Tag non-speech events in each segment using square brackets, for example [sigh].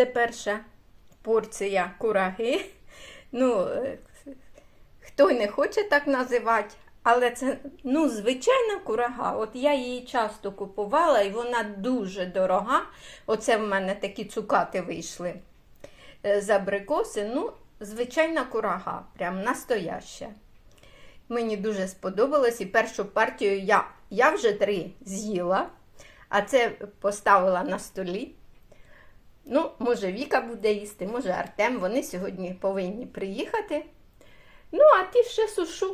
Це перша порція кураги. Ну, е, хто не хоче так називати, але це ну, звичайна курага. От я її часто купувала і вона дуже дорога. Оце в мене такі цукати вийшли е, з абрикоси. Ну, звичайна курага, прям настояща. Мені дуже сподобалось і першу партію я, я вже три з'їла, а це поставила на столі. Ну, може, Віка буде їсти, може Артем. Вони сьогодні повинні приїхати. Ну, а ті ще сушу.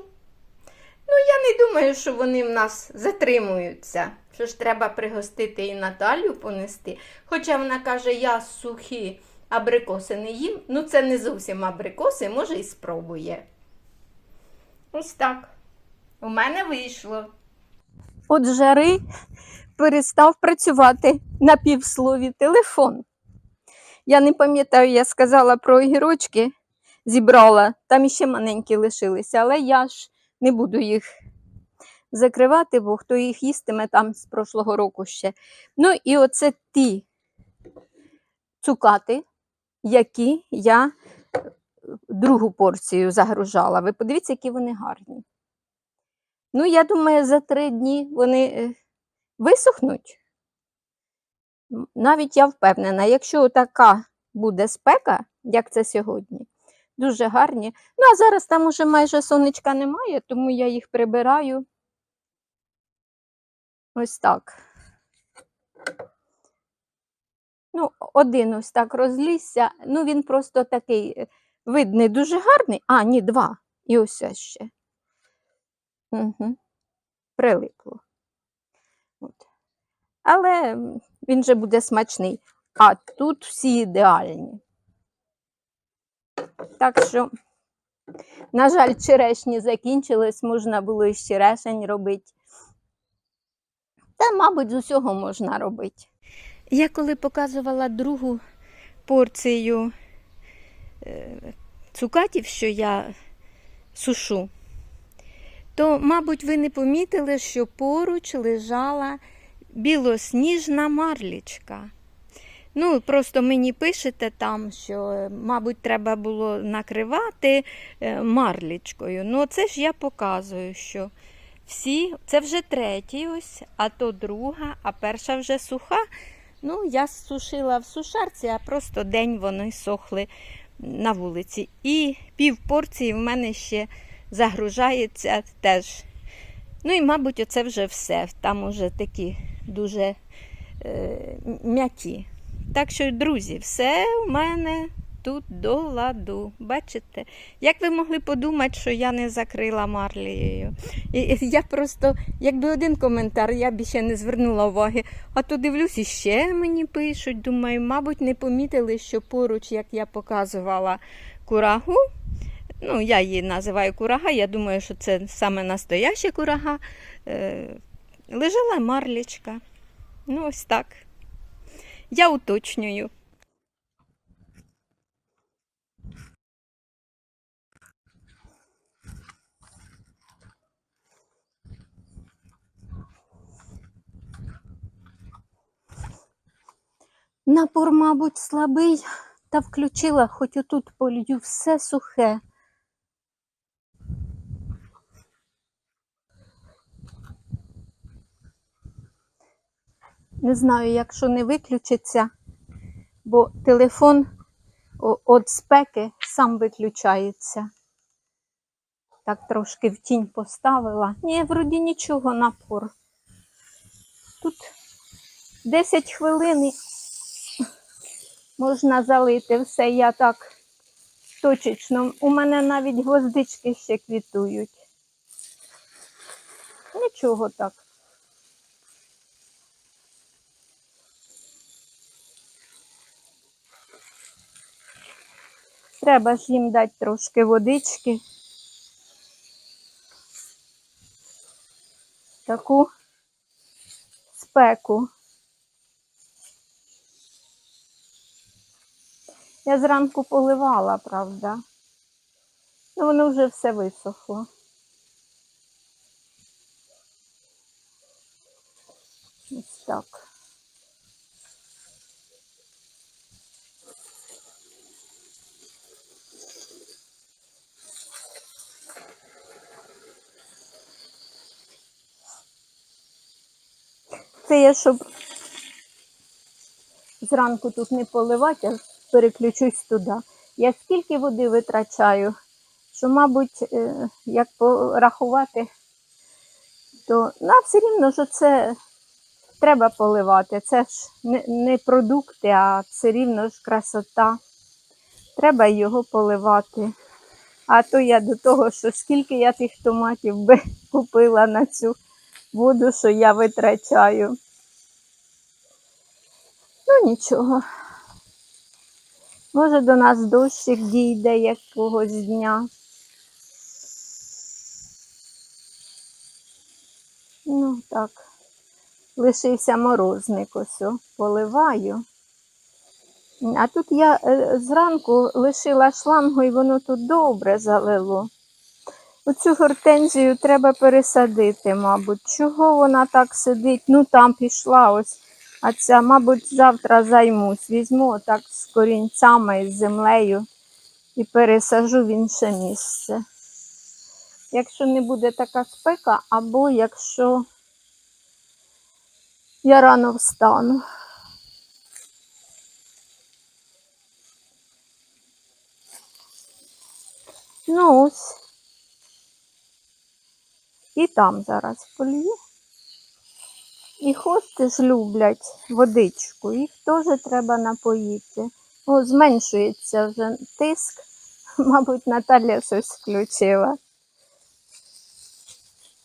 Ну, я не думаю, що вони в нас затримуються. Що ж треба пригостити і Наталю понести. Хоча вона каже, я сухі абрикоси не їм. Ну, це не зовсім абрикоси, може і спробує. Ось так. У мене вийшло. От жари перестав працювати на півслові телефон. Я не пам'ятаю, я сказала про огірочки, зібрала, там іще маленькі лишилися, але я ж не буду їх закривати, бо хто їх їстиме там з прошлого року ще. Ну і оце ті цукати, які я другу порцію загружала. Ви подивіться, які вони гарні. Ну, я думаю, за три дні вони е, висохнуть. Навіть я впевнена, якщо така буде спека, як це сьогодні, дуже гарні. Ну, а зараз там уже майже сонечка немає, тому я їх прибираю. Ось так. Ну, один ось так розлізся. Ну, він просто такий е, видний, дуже гарний. А, ні, два. І ось ще. Угу. Прилипло. От. Але він же буде смачний. А тут всі ідеальні. Так що, на жаль, черешні закінчились, можна було і з черешень робити. Та, мабуть, з усього можна робити. Я коли показувала другу порцію е, цукатів, що я сушу, то, мабуть, ви не помітили, що поруч лежала білосніжна марлічка. Ну, просто мені пишете там, що, мабуть, треба було накривати е, марлічкою. Ну, це ж я показую, що всі, це вже третій ось, а то друга, а перша вже суха. Ну, я сушила в сушарці, а просто день вони сохли на вулиці. І пів порції в мене ще загружається теж. Ну і, мабуть, оце вже все. Там уже такі дуже е, м'які. Так що, друзі, все у мене тут до ладу. Бачите? Як ви могли подумати, що я не закрила марлею? І, і я просто, якби один коментар, я б ще не звернула уваги. А то дивлюсь, і ще мені пишуть. Думаю, мабуть, не помітили, що поруч, як я показувала курагу, ну, я її називаю курага, я думаю, що це саме настояща курага, е, лежала марлічка. Ну, ось так. Я уточнюю. Напор, мабуть, слабий, та включила, хоч отут полью все сухе. Не знаю, якщо не виключиться, бо телефон від спеки сам виключається. Так трошки в тінь поставила. Ні, вроді нічого напор. Тут 10 хвилин можна залити все. Я так точечно. У мене навіть гвоздички ще квітують. Нічого так. Треба ж їм дати трошки водички. Таку спеку. Я зранку поливала, правда. Ну, воно вже все висохло. Ось так. Це я щоб зранку тут не поливати, а переключусь туди. Я скільки води витрачаю, що, мабуть, е, як порахувати, то на все рівно, що це треба поливати. Це ж не продукти, а все рівно ж красота. Треба його поливати. А то я до того, що скільки я тих томатів би [laughs] купила на цю воду, що я витрачаю. Ну нічого. Може до нас дощик дійде якогось дня. Ну так, лишився морозник ось, поливаю. А тут я е, зранку лишила шлангу і воно тут добре залило. Оцю гортензію треба пересадити, мабуть. Чого вона так сидить? Ну там пішла ось. А ця, мабуть, завтра займусь. Візьму отак з корінцями з землею і пересажу в інше місце. Якщо не буде така спека, або якщо я рано встану. Ну ось. І там зараз полью. І хости ж люблять водичку, їх теж треба напоїти. О, зменшується вже тиск. [laughs] Мабуть, Наталя щось включила.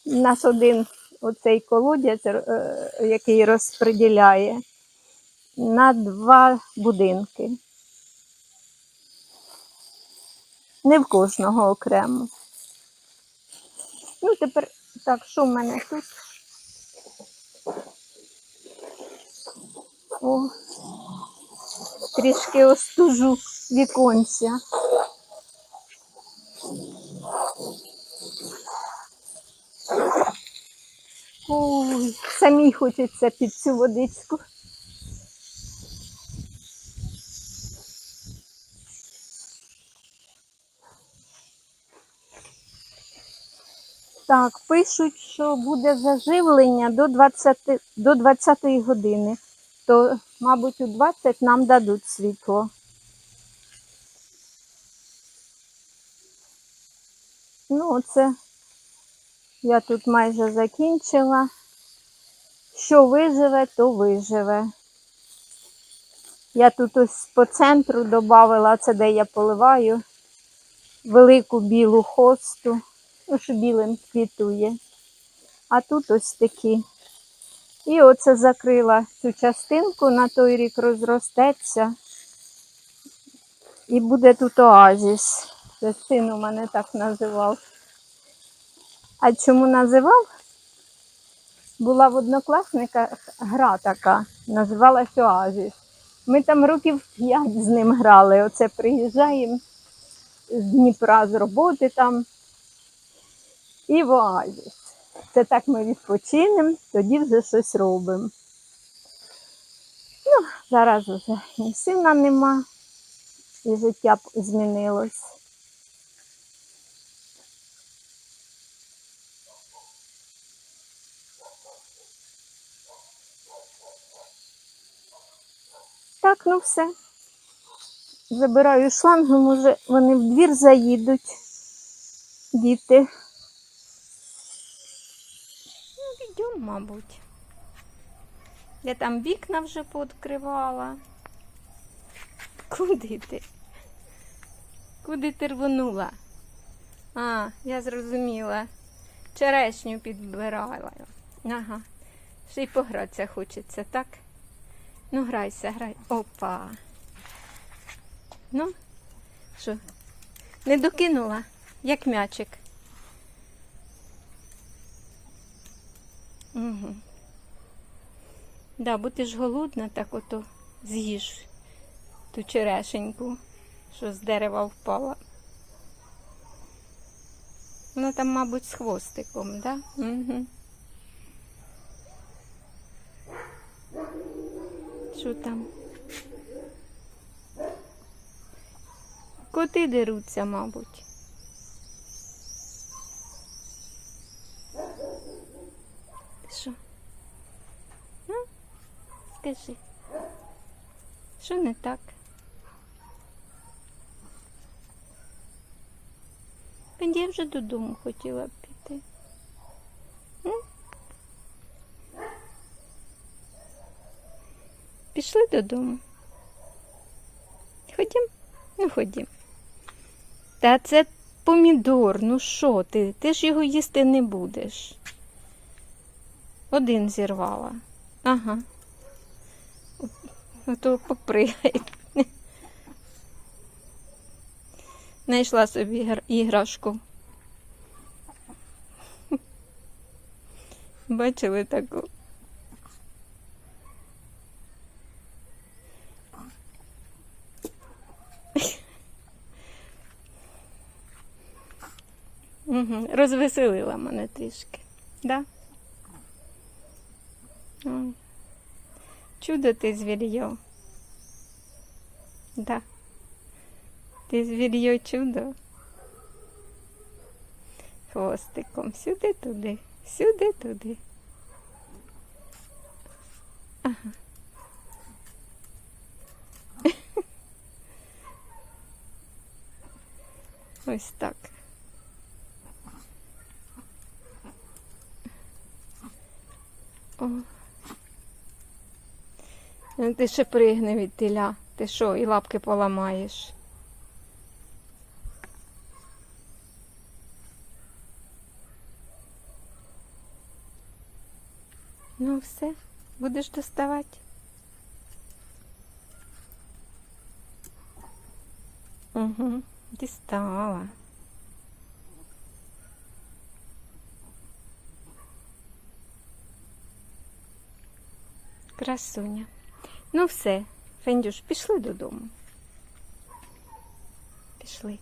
У нас один оцей колодязь, е, який розподіляє, на два будинки. Не в кожного окремо. Ну, тепер так, що в мене тут? О, трішки остужу віконця. Ой, самій хочеться під цю водичку. Так, пишуть, що буде заживлення до 20, до 20 години, то, мабуть, у 20 нам дадуть світло. Ну, оце я тут майже закінчила. Що виживе, то виживе. Я тут ось по центру додавала, це де я поливаю, велику білу хосту. Що білим квітує. А тут ось такі. І оце закрила цю частинку, на той рік розростеться. І буде тут оазіс. Це син у мене так називав. А чому називав? Була в однокласниках гра така, називалась Оазіс. Ми там років п'ять з ним грали. Оце приїжджаємо з Дніпра з роботи там і в оазіс. Це так ми відпочинемо, тоді вже щось робимо. Ну, зараз вже ні сина нема, і життя п- змінилось. Так, ну все. Забираю шлангу, може вони в двір заїдуть, діти. Ну, підемо, мабуть. Я там вікна вже пооткривала. Куди ти? Куди ти рвонула? А, я зрозуміла. Черешню підбирала. Ага. Ще й погратися хочеться, так? Ну, грайся, грай. Опа. Ну, що? Не докинула, як м'ячик. Угу. Да, бо ти ж голодна, так ото з'їж ту черешеньку, що з дерева впала. Вона там, мабуть, з хвостиком, да? Угу. Що там? Коти деруться, мабуть. Що? А? Скажи. Що не так? Та Я вже додому хотіла б піти. М? Пішли додому. Ходім? Ну, ходім. Та це помідор, ну що ти? Ти ж його їсти не будеш. Один зірвала. Ага. Ото попригай. Знайшла собі іграшку. Бачили таку? Угу. Розвеселила мене трішки. Да? Чудо ти звір'йо. Да. Ти звір'йо чудо. Хвостиком сюди туди, сюди туди. Ага. [laughs] Ось так. О. Ну, Ти ще пригни від теля. Ти що, і лапки поламаєш? Ну, все, будеш доставати. Угу, дістала. Красуня. Ну все, Фендюш, пішли додому. Пішли.